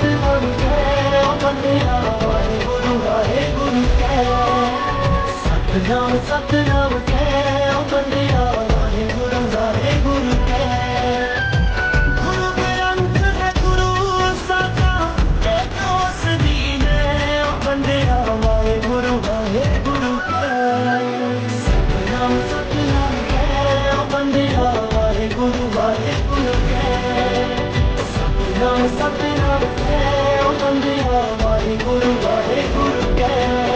ਸਤਨਾਮ ਜੈ ਬੰਦਿਆ ਵਾਹਿਗੁਰੂ ਵਾਹਿਗੁਰੂ ਕਹਿ ਸਤਨਾਮ ਸਤਨਾਮ ਜੈ ਓ ਬੰਦਿਆ ਵਾਹਿਗੁਰੂ ਵਾਹਿਗੁਰੂ ਕਹਿ ਗੁਰੂ ਗ੍ਰੰਥ ਹੈ ਗੁਰੂ ਸਾਚਾ ਤੇ ਦੋਸ ਦੀ ਓ ਬੰਦਿਆ ਵਾਹਿਗੁਰੂ ਵਾਹਿਗੁਰੂ ਕਹਿ ਸਤਨਾਮ ਸਤਨਾਮ ਜੈ ਓ ਬੰਦਿਆ ਵਾਹਿਗੁਰੂ ਵਾਹਿਗੁਰੂ ਕਹਿ ਸਭਨਾ ਸਭਨਾ ਓ ਬੰਦਿਆ ਵਾਹਿਗੁਰੂ ਵਾਹਿਗੁਰੂ ਕਹਿ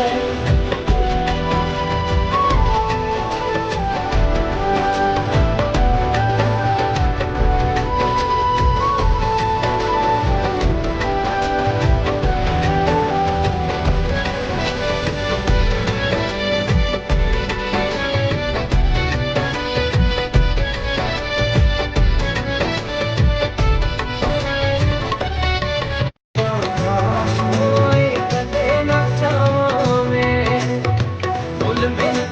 Yeah.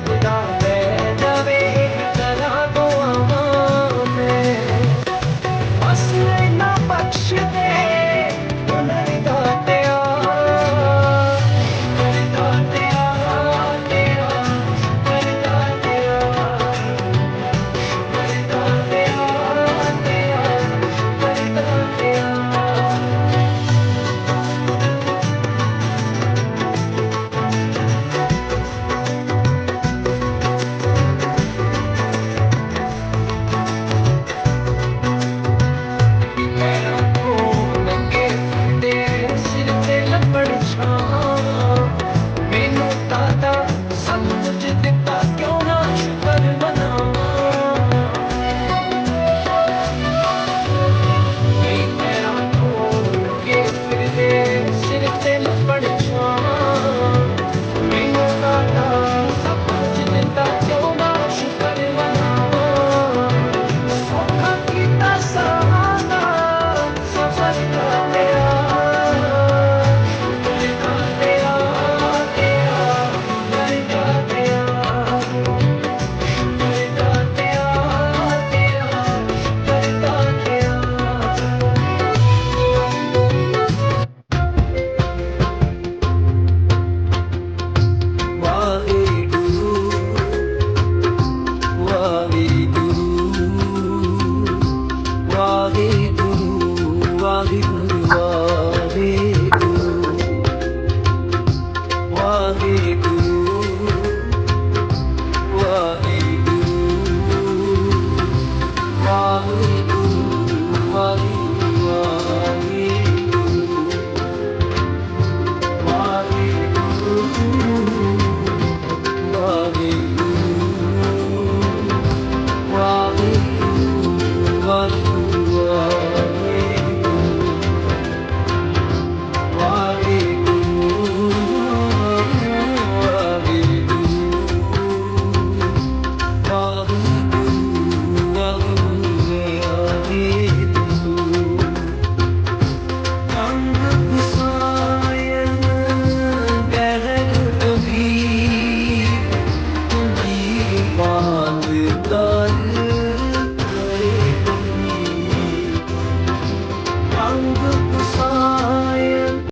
আদি গুরু আদি